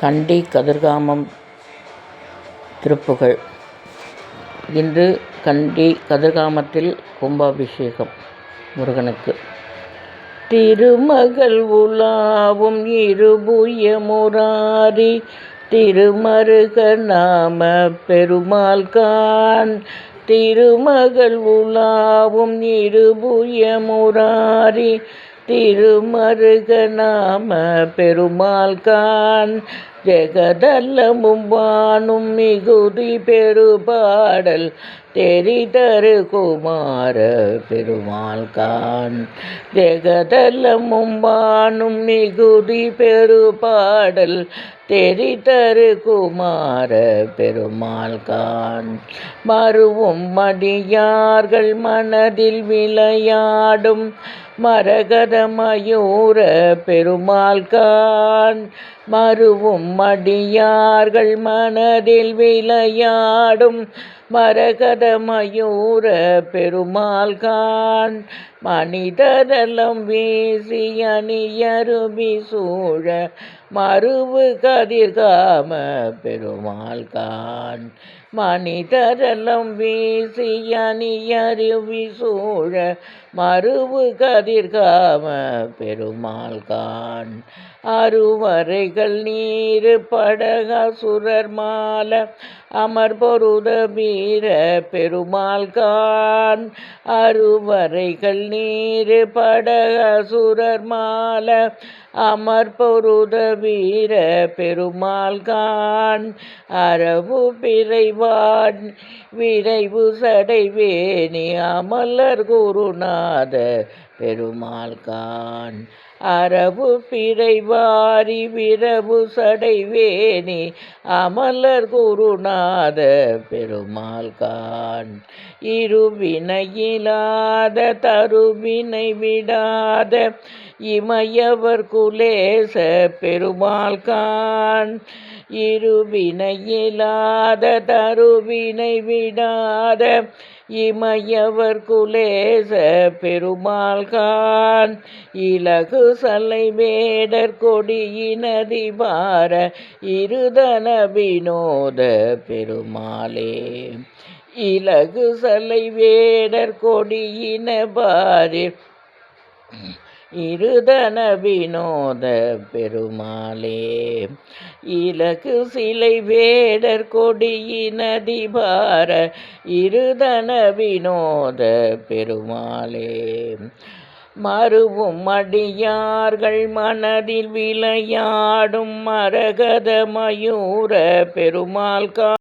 கண்டி கதிர்காமம் திருப்புகழ் இன்று கண்டி கதிர்காமத்தில் கும்பாபிஷேகம் முருகனுக்கு. திருமகள் உலாவும் இருபுய முராரி திருமருக நாம பெருமாள் கான் திருமகள் உலாவும் இருபுய முராரி திருமருகநாம பெருமாள் கான் ஜெகதல்லமும் வானும் மிகுதி பெருபாடல் தெரிதரு குமார பெருமாள் கான் ஜெகதல்லமும் வானும் மிகுதி பெருபாடல் தெரிதரு குமார பெருமாள் கான் மறுவும் மடியார்கள் மனதில் விளையாடும் மரகத மயூர பெருமாள் கான் மறுவும் மடியார்கள் மனதில் விளையாடும் மரகத மயூர பெருமாள் கான் மனிதரெல்லாம் வீசி அணியருபி சூழ மறுவு கதிர்காம பெருமாள் கான் மனிதரெல்லாம் வீசி அணியருவி சூழ மறுவு கதிர்காம பெருமாள் கான் அருவரைகள் நீர் படக சுரர் மால அமர் பொருத வீர பெருமாள் கான். அருவரைகள் நீர் படகசுரர் மால. அமர்பொருத வீர பெருமாள் கான். அரவு பிறைவான். விரைவு சடைவேணி அமலர் குருநாத பெருமாள் கான். அரபு பிறைவாரி விரவு சடைவேணி அமலர் குருநாத பெருமாள் கான் இருவினையிலாத தருவினை விடாத இமையவர் குலேச பெருமாள் கான் இருவினையில்லாத தருவினை விடாத இமையவர் குலேச பெருமாள் கான் இலகு சலை வேடர் கொடியினதிபார இருதன வினோத பெருமாளே. இலகு சலை வேடர் கொடியின பாரி இருதன வினோத பெருமாளே இலகு சிலை வேடர் கொடியினதிபார இருதன வினோத பெருமாளே. மருவும் அடியார்கள் மனதில் விளையாடும் மரகத மயூர பெருமாள் கா